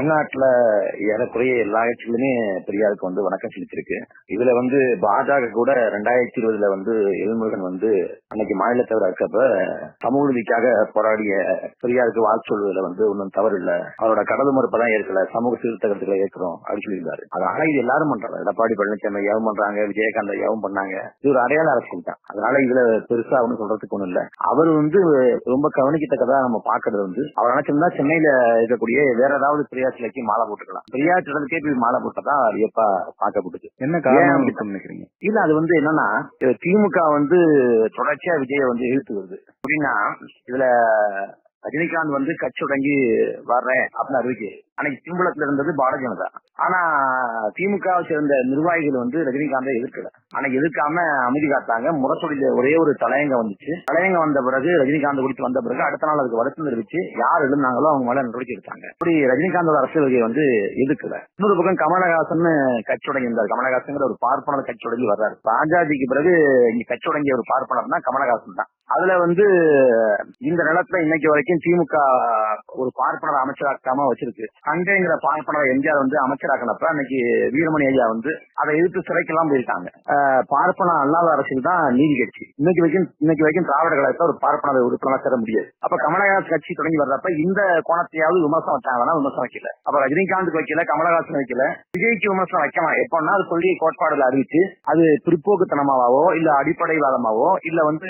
தமிழ்நாட்டுல ஏறக்குறைய எல்லா கட்சிகளுமே பெரியாருக்கு வந்து வணக்கம் செலுத்திருக்கு இதுல வந்து பாஜக கூட ரெண்டாயிரத்தி இருபதுல வந்து எழுமுருகன் வந்து அன்னைக்கு மாநில தலைவர் இருக்கப்ப சமூக நீதிக்காக போராடிய பெரியாருக்கு வாழ்த்து சொல்வதில் வந்து ஒன்றும் தவறு இல்ல. அவரோட கடல் மறுப்பதான் ஏற்கல. சமூக சீர்திருத்தங்களை ஏற்கிறோம் அப்படின்னு சொல்லியிருந்தாரு. அதனால இது எல்லாரும் பண்றாங்க. எடப்பாடி பழனிசாமி யாவும் பண்றாங்க விஜயகாந்த் யாவும் பண்ணாங்க. இது ஒரு அடையாள அரசியல் தான். அதனால இதுல பெருசா ஒன்றும் சொல்றதுக்கு ஒண்ணும் இல்ல. அவர் வந்து ரொம்ப கவனிக்கத்தக்கதா நம்ம பாக்குறது வந்து அவர் நினைச்சிருந்தா சென்னையில இருக்கக்கூடிய வேற ஏதாவது பெரியார் சிலைக்கு மாலை போட்டுக்கலாம். பெரியார் சிலருக்கே போய் மாலை போட்டதா வியப்பா பார்க்கப்படுது என்ன காரணம் நினைக்கிறீங்க? இல்ல அது வந்து என்னன்னா திமுக வந்து தொடர்ச்சியா விஜய வந்து இழுத்து வருது. அப்படின்னா இதுல ரஜினிகாந்த் வந்து கட்சி தொடங்கி வர்றேன் அப்படின்னு அறிவிக்கு. அன்னைக்கு திம்பளத்துல இருந்தது பாரதிய ஜனதா. ஆனா திமுகவை சேர்ந்த நிர்வாகிகள் வந்து ரஜினிகாந்தை எதிர்க்கல. அன்னைக்கு எதிர்க்காம அமைதி காத்தாங்க. முரசொலியில ஒரே ஒரு தலையங்க வந்துச்சு. தலையங்க வந்த பிறகு ரஜினிகாந்த் குடித்து வந்த பிறகு அடுத்த நாள் அதுக்கு வருத்தம் தெரிவிச்சு யார் எழுந்தாங்களோ அவங்க மேல நடவடிக்கை எடுத்தாங்க. அப்படி ரஜினிகாந்தோட அரசியல் வந்து எதிர்க்கல. இன்னொரு பக்கம் கமலஹாசன் கட்சி தொடங்கி இருந்தார். கமலஹாசன் ஒரு பார்ப்பனர் கட்சி தொடங்கி வர்றாரு. ராஜாஜிக்கு பிறகு இங்க கட்சி தொடங்கிய ஒரு பார்ப்பனர்னா கமலஹாசன் தான். அதுல வந்து இந்த நிலத்துல இன்னைக்கு வரைக்கும் திமுக ஒரு பார்ப்பனர் அமைச்சராக்காம வச்சிருக்கு. சண்டைங்கிற பார்ப்பனர் எம்ஜிஆர் வந்து அமைச்சராக்கினப்ப அன்னைக்கு வீரமணி ஐயா வந்து அதை எதிர்த்து சிறைக்கெல்லாம் போயிருக்காங்க. ஆஹ் பார்ப்பன அல்லாத அரசியல் தான் நீதி கட்சி. இன்னைக்கு வரைக்கும் இன்னைக்கு வரைக்கும் திராவிட கழகத்தை ஒரு பார்ப்பனர் உறுப்பினர் தர முடியாது. அப்ப கமலஹாசன் கட்சி தொடங்கி வர்றப்ப இந்த கோணத்தையாவது விமர்சனம் வச்சாங்கன்னா விமர்சனம் வைக்கல. அப்ப ரஜினிகாந்த் வைக்கல கமலஹாசன் வைக்கல. விஜய்க்கு விமர்சனம் வைக்கலாம் எப்பன்னா அது கொள்கை கோட்பாடுல அறிவிச்சு அது பிற்போக்குத்தனமாவோ இல்ல அடிப்படைவாதமாவோ இல்ல வந்து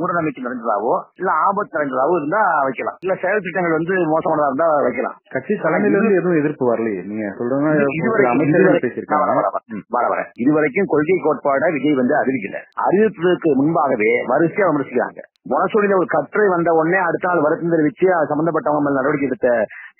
மூடநம்பிக்கை நிறைந்ததாவோ இல்ல ஆபத்து நிறைந்ததாவோ இருந்தா வைக்கலாம். இல்ல செயல் திட்டங்கள் வந்து மோசமானதா இருந்தா வைக்கலாம். கட்சி தலைமையில் இருந்து எதுவும் எதிர்ப்பு வரலையே. நீங்க சொல்றதுனா இதுவரைக்கும் கொள்கை கோட்பாட விஜய் வந்து அறிவிக்கல. அறிவிப்பதற்கு முன்பாகவே வரிசையா விமர்சிக்கிறாங்க. முரசொலியில ஒரு கட்டுரை வந்த உடனே அடுத்த நாள் வருத்தம் தெரிவிச்சு அது சம்பந்தப்பட்டவங்க மேல நடவடிக்கை எடுத்த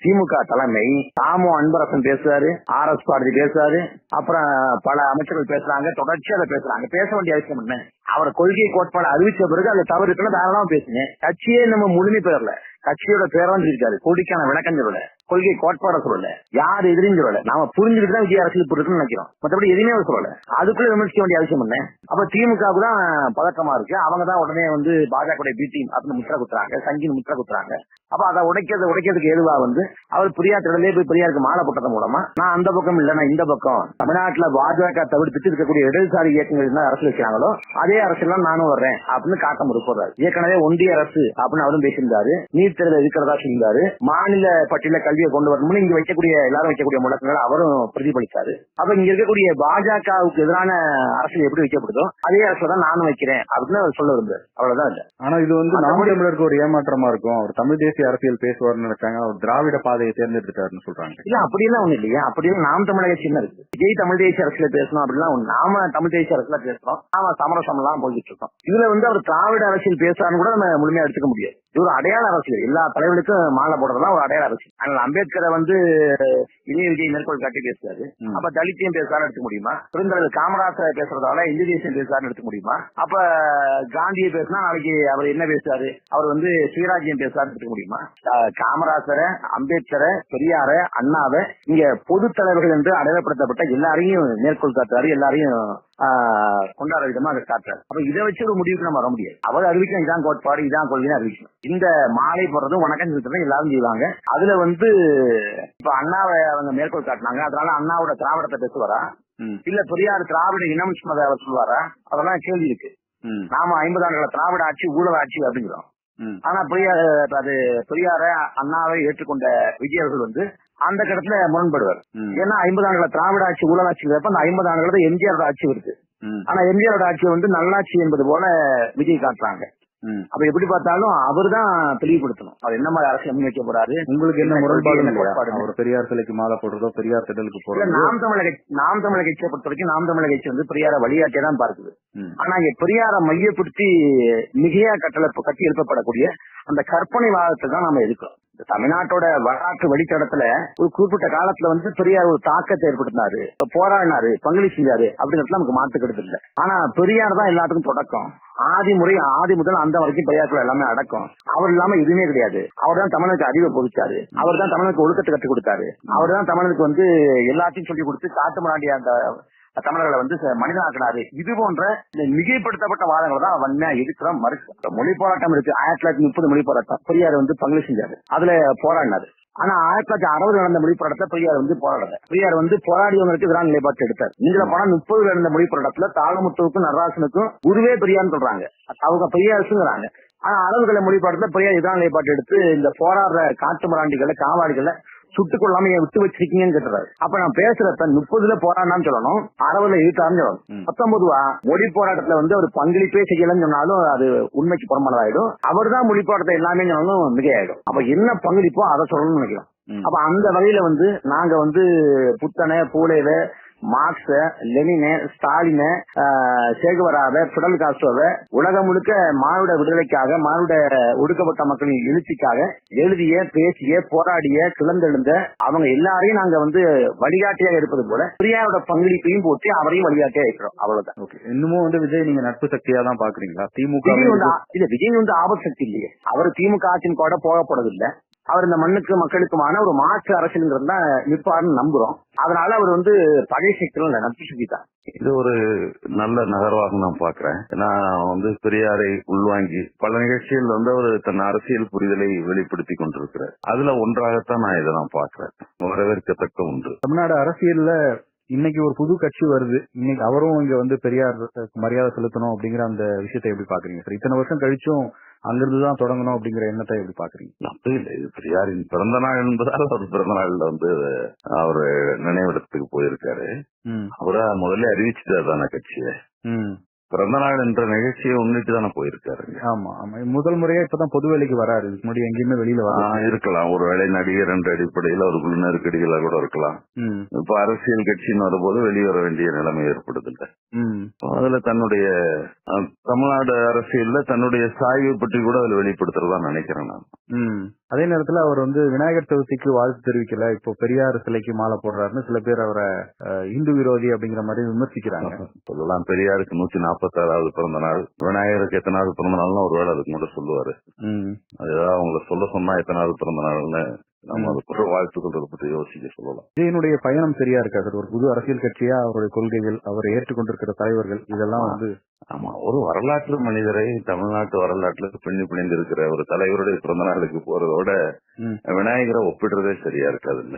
திமுக தலைமை தாமோ அன்பரசன் பேசுறாரு ஆர் எஸ் பாரதி பேசுறாரு அப்புறம் பல அமைச்சர்கள் பேசுறாங்க தொடர்ச்சியா அதை பேசுறாங்க. பேச வேண்டிய அவசியம் என்ன? அவர் கொள்கை கோட்பாடு அறிவிச்ச பிறகு அதுல தவறு இருக்குன்னு தாராளமா பேசுங்க. கட்சியே நம்ம முழுமை பெறல கட்சியோட பேரம் இருக்காரு கொடிக்கான விளக்கம் சொல்லல கொள்கை கோட்பாட சொல்லல. யார் எதிரியும் சொல்லல. நாம புரிஞ்சுக்கிட்டு தான் விஜய் அரசியல் இருக்குன்னு நினைக்கிறோம். மத்தபடி எதுவுமே அவர் சொல்லல. அதுக்குள்ள விமர்சிக்க வேண்டிய அவசியம் என்ன? அப்ப திமுகவுக்கு தான் பதக்கமா இருக்கு. அவங்க தான் உடனே வந்து பாஜக பி டீம் அப்படின்னு முத்திர குத்துறாங்க. சங்கின்னு முத்திர குத்துறாங்க. அப்ப அதை உடைக்கிறது உடைக்கிறதுக்கு எதுவா வந்து அவர் பிரியார் திடலே போய் பிரியாருக்கு மாலை போட்டது மூலமா நான் அந்த பக்கம் இல்ல நான் இந்த பக்கம். தமிழ்நாட்டுல பாஜக தவிர்த்துட்டு இருக்கக்கூடிய இடதுசாரி இயக்கங்கள் என்ன அரசு வைக்கிறாங்களோ அதே அரசு தான் நானும் வர்றேன் அப்படின்னு காட்ட முற்படுறாரு ஏற்கனவே ஒன்றிய அரசு அப்படின்னு அவரும் பேசியிருந்தாரு. நீட் தேர்தல் இருக்கிறதா சொல்லியிருந்தாரு மாநில பட்டியல கல்வியை கொண்டு வரணும்னு இங்க வைக்கக்கூடிய எல்லாரும் வைக்கக்கூடிய முழக்கங்களை அவரும் பிரதிபலித்தாரு அப்ப இங்க இருக்கக்கூடிய பாஜகவுக்கு எதிரான அரசியல் எப்படி வைக்கப்படுதோ அதே அரசுல தான் நானும் வைக்கிறேன் அப்படின்னு அவர் சொல்ல விரும்புறாரு. அவ்வளவுதான் இல்ல. ஆனா இது வந்து நாம் தமிழருக்கு ஒரு ஏமாற்றமா இருக்கும். அவர் தமிழ் தேசிய அரசியல் பேசுவார்னு நினைச்சாங்க அவர் திராவிட பாதையை தேர்ந்தெடுத்துட்டாருன்னு சொல்றாங்க. இல்ல அப்படியெல்லாம் ஒண்ணு இல்லையா. அப்படியும் நாம் தமிழக சின்ன இருக்கு. விஜய் தமிழ் தேசிய அரசியல பேசணும் ஒண்ணு. நாம தமிழ் தேசிய அரசியல பேசுறோம். நாம சமரசம் எல்லாம் போய்கிட்டு இருக்கோம். இதுல வந்து அவர் திராவிட அரசியல் பேசுறான்னு கூட நம்ம முழுமையா எடுத்துக்க முடியாது. இது ஒரு அடையாள அரசியல். எல்லா தலைவர்களுக்கும் மாலை போடுறதுலாம் ஒரு அடையாள அரசியல். அதனால அம்பேத்கரை வந்து இளைய விஜய் மேற்கோள் காட்டி பேசுறாரு. அப்ப தலித்தியம் பேசுறாரு எடுத்துக்க முடியுமா? பெருந்தலைவர் காமராசரை பேசுறதால இந்திய தேசியம் பேசுறாரு எடுத்துக்க முடியுமா? அப்ப காந்தியை பேசினா நாளைக்கு அவர் என்ன பேசுறாரு? அவர் வந்து சுயராஜ்யம் பேசுறாரு எடுத்துக்க முடியுமா? காமராசரை அம்பேத்கரை பெரியார அண்ணாவை இங்க பொது தலைவர்கள் என்று அடையாளப்படுத்தப்பட்ட எல்லாரையும் மேற்கோள் காட்டுறாரு எல்லாரையும் கொண்டாடுற விதமா அதை காட்டுறாரு அப்ப இதை வச்சு ஒரு முடிவுக்கு நம்ம வர முடியாது. அவர் அறிவிக்கணும் இதான் கோட்பாடு இதான் கொள்கைன்னு அறிவிக்கணும். இந்த மாலை போடுறதும் வணக்கம் செலுத்துறதும் எல்லாரும் செய்வாங்க. அதுல வந்து இப்ப அண்ணாவை அவங்க மேற்கோள் காட்டினாங்க. அதனால அண்ணாவோட திராவிடத்தை பேசுவாரா? இல்ல பெரியார் திராவிட இனம் அவர் சொல்லுவாரா? அதெல்லாம் கேள்வி இருக்கு. நாம ஐம்பது ஆண்டுகள திராவிட ஆட்சி ஊழல் ஆட்சி அப்படிங்கிறோம். ஆனா பெரியார் அது பெரியார அண்ணாவை ஏற்றுக்கொண்ட விஜய் அவர்கள் வந்து அந்த கட்டத்துல முரண்படுவார். ஏன்னா ஐம்பது ஆண்டுகள திராவிட ஆட்சி ஊழல் ஆட்சி அந்த ஐம்பது ஆண்டுகள எம்ஜிஆர் ஆட்சி வருது ஆனா எம்ஜிஆர் ஆட்சியை வந்து நல்லாட்சி என்பது போல விஜய் காட்டுறாங்க. அப்ப எப்படி பார்த்தாலும் அவர் தான் தெளிவுபடுத்தணும். அவர் என்ன மாதிரி அரசியல் முன்வைக்க போறாரு? உங்களுக்கு என்ன முரண்பாடு? அவர் பெரியார் சிலைக்கு மாலை போடுறதோ பெரியார் திடலுக்கு போறதோ. நாம் தமிழக நாம் தமிழக கட்சியை பொறுத்த வரைக்கும் நாம் தமிழக கட்சி வந்து பெரியார வழிகாட்டியே தான் பார்க்குது. ஆனா இங்க பெரியார மையப்படுத்தி மிகையா கட்டளை கட்டி எழுப்பப்படக்கூடிய அந்த கற்பனை வாதத்தை தான் நாம எதிர்க்கிறோம். தமிழ்நாட்டோட வரலாற்று வழித்தடத்துல ஒரு குறிப்பிட்ட காலத்துல வந்து பெரியார் ஒரு தாக்கத்தை ஏற்படுத்தினாரு. போராடினாரு பங்களி செஞ்சாரு அப்படிங்கிறது நமக்கு மாத்து கருத்து இல்ல. ஆனா பெரியார் தான் எல்லாத்துக்கும் தொடக்கம். ஆதி முறை ஆதி முதல் அந்த வரைக்கும் பெரியாருக்குள்ள எல்லாமே அடக்கம். அவர் இல்லாம எதுவுமே கிடையாது. அவர் தான் தமிழனுக்கு அறிவை பொதிச்சாரு அவர் தான் தமிழனுக்கு ஒழுக்கத்தை கற்றுக் கொடுத்தாரு. அவர் தான் தமிழனுக்கு வந்து எல்லாத்தையும் சொல்லி கொடுத்து காட்டு முன்னாடி அந்த தமிழர்களை வந்து ச- மனிதனாக்கினாரு. இது போன்ற மிகைப்படுத்தப்பட்ட வாதங்களை தான் வன்மையா இருக்கிற மறுக்கிறோம் மொழி போராட்டம் இருக்கு. ஆயிரத்தி தொள்ளாயிரத்தி முப்பது மொழி போராட்டம் பெரியார் வந்து பங்கு செஞ்சாரு. அதுல போராடினாரு. ஆனா ஆயிரத்தி தொள்ளாயிரத்தி அறுபது நடந்த மொழி போராட்டத்தை பெரியார் வந்து போராடல. பெரியார் வந்து போராடியவங்களுக்கு எதிரான நிலைப்பாட்டு எடுத்தார். இதுல போனா முப்பதுல நடந்த மொழி போராட்டத்துல தாளமுத்துவுக்கும் நடராசனுக்கும் குருவே பெரியார்னு சொல்றாங்க. அவங்க பெரியாருங்கிறாங்க ஆனா அளவுகளை மொழி போராட்டத்துல பெரியார் எதிரான நிலைப்பாட்டு எடுத்து இந்த போராடுற காட்டு மராண்டிகளை காவாடிகளை சுட்டுக் கொள்ளாம ஏன் விட்டு வச்சிருக்கீங்கன்னு கேட்டுறாரு. அப்ப நான் பேசுறப்ப முப்பதுல போராடினான்னு சொல்லணும் அறுபதுல இருக்காருன்னு சொல்லணும். பத்தொன்பதுவா? மொழி போராட்டத்துல வந்து அவர் பங்களிப்பே செய்யலன்னு சொன்னாலும் அது உண்மைக்கு புறமானதாயிடும் அவர் தான் மொழி போராட்டத்தை எல்லாமே சொன்னாலும் மிகையாயிடும். அப்ப என்ன பங்களிப்போ அதை சொல்லணும்னு நினைக்கிறோம் ம். அப்ப அந்த வகையில வந்து நாங்க வந்து புத்தனை பூலேவ மார்க்ஸ லெனின ஸ்டாலின சேகுவராவ பிடல் காஸ்ட்ரோவ உலகம் முழுக்க மானுட விடுதலைக்காக மானுட ஒடுக்கப்பட்ட மக்களின் எழுச்சிக்காக எழுதிய பேசிய போராடிய கிளந்தெழுந்த அவங்க எல்லாரையும் நாங்க வந்து வழிகாட்டியாக இருப்பது போல பெரியாரோட பங்களிப்பையும் போட்டு அவரையும் வழிகாட்டியா இருக்கிறோம். அவ்வளவுதான். ஓகே. இன்னமும் வந்து விஜய் நீங்க நட்பு சக்தியா தான் பாக்குறீங்களா? திமுக இல்ல விஜய் வந்து ஆபத்து சக்தி இல்லையே. அவர் திமுக ஆட்சியின் கூட போகப்படுறது இல்ல அவர் இந்த மண்ணுக்கு மக்களுக்குமான ஒரு மாற்று அரசியல்ங்கிறது தான் நிற்பாருன்னு நம்புறோம். அதனால அவர் வந்து பழைய சக்தியில் இல்ல நட்பு சக்தி தான் இது ஒரு நல்ல நகர்வாக நான் பாக்குறேன் நான் வந்து பெரியாரை உள்வாங்கி பல நிகழ்ச்சிகள் வந்து அவர் தன் அரசியல் புரிதலை வெளிப்படுத்தி கொண்டிருக்கிறார். அதுல ஒன்றாகத்தான் நான் இதை நான் பாக்குறேன் வரவேற்கத்தக்க ஒன்று. தமிழ்நாடு அரசியல்ல இன்னைக்கு ஒரு புது கட்சி வருது. இன்னைக்கு அவரும் இங்க வந்து பெரியார் மரியாதை செலுத்தணும் அப்படிங்கிற அந்த விஷயத்தை எப்படி பாக்குறீங்க சார்? இத்தனை வருஷம் கழிச்சும் அங்கிருந்து தான் தொடங்கணும் அப்படிங்கிற எண்ணத்தை எப்படி பாக்குறீங்க அப்படி இல்லை. இது பெரியாரின் பிறந்த நாள் என்பதால் அவர் பிறந்த நாள்ல வந்து அவர் நினைவிடத்துக்கு போயிருக்காரு. அவரா முதல்ல அறிவிச்சுட்டாரு தானே கட்சியை. பிறந்த நாள் என்ற நிகழ்ச்சியை முன்னிட்டு தானே போயிருக்காருங்க. ஆமா ஆமா. முதல் முறையா இப்பதான் பொது வேலைக்கு வராரு. இதுக்கு முன்னாடி எங்கேயுமே வெளியில வர இருக்கலாம். ஒருவேளை நடிகர் என்ற அடிப்படையில் அவருக்குள்ள நெருக்கடிகளா கூட இருக்கலாம். இப்ப அரசியல் கட்சின்னு வரும்போது வெளியே வர வேண்டிய நிலைமை ஏற்படுது இல்ல. அதுல தன்னுடைய தமிழ்நாடு அரசியல்ல தன்னுடைய சாய்வை பற்றி கூட அதுல வெளிப்படுத்துறதா நினைக்கிறேன் நான். ம். அதே நேரத்துல அவர் வந்து விநாயகர் சதுர்த்திக்கு வாழ்த்து தெரிவிக்கல. இப்போ பெரியார் சிலைக்கு மாலை போடுறாருன்னு சில பேர் அவரை இந்து விரோதி அப்படிங்கிற மாதிரி விமர்சிக்கிறாங்க. சொல்லலாம். பெரியாருக்கு நூத்தி நாற்பத்தி ஆறாவது பிறந்த நாள் விநாயகருக்கு எத்தனாவது பிறந்த நாள்னு ஒரு வேளை அதுக்கு மட்டும் சொல்லுவாரு. ம். அது ஏதாவது அவங்கள சொல்ல சொன்னா எத்தனாவது பிறந்த நாள்னு நம்ம அதுக்கு வாழ்த்து சொல்றதை பத்தி யோசிக்க சொல்லலாம். விஜயனுடைய பயணம் சரியா இருக்கா சார்? ஒரு புது அரசியல் கட்சியா அவருடைய கொள்கைகள் அவர் ஏற்றுக்கொண்டிருக்கிற தலைவர்கள் இதெல்லாம் வந்து ஆமா. ஒரு வரலாற்று மனிதரை தமிழ்நாட்டு வரலாற்றுல பின்னி பிணைந்து இருக்கிற ஒரு தலைவருடைய பிறந்த நாளுக்கு போறதோட. விநாயகரை ஒப்பிடுறதே சரியா இருக்காது இல்ல.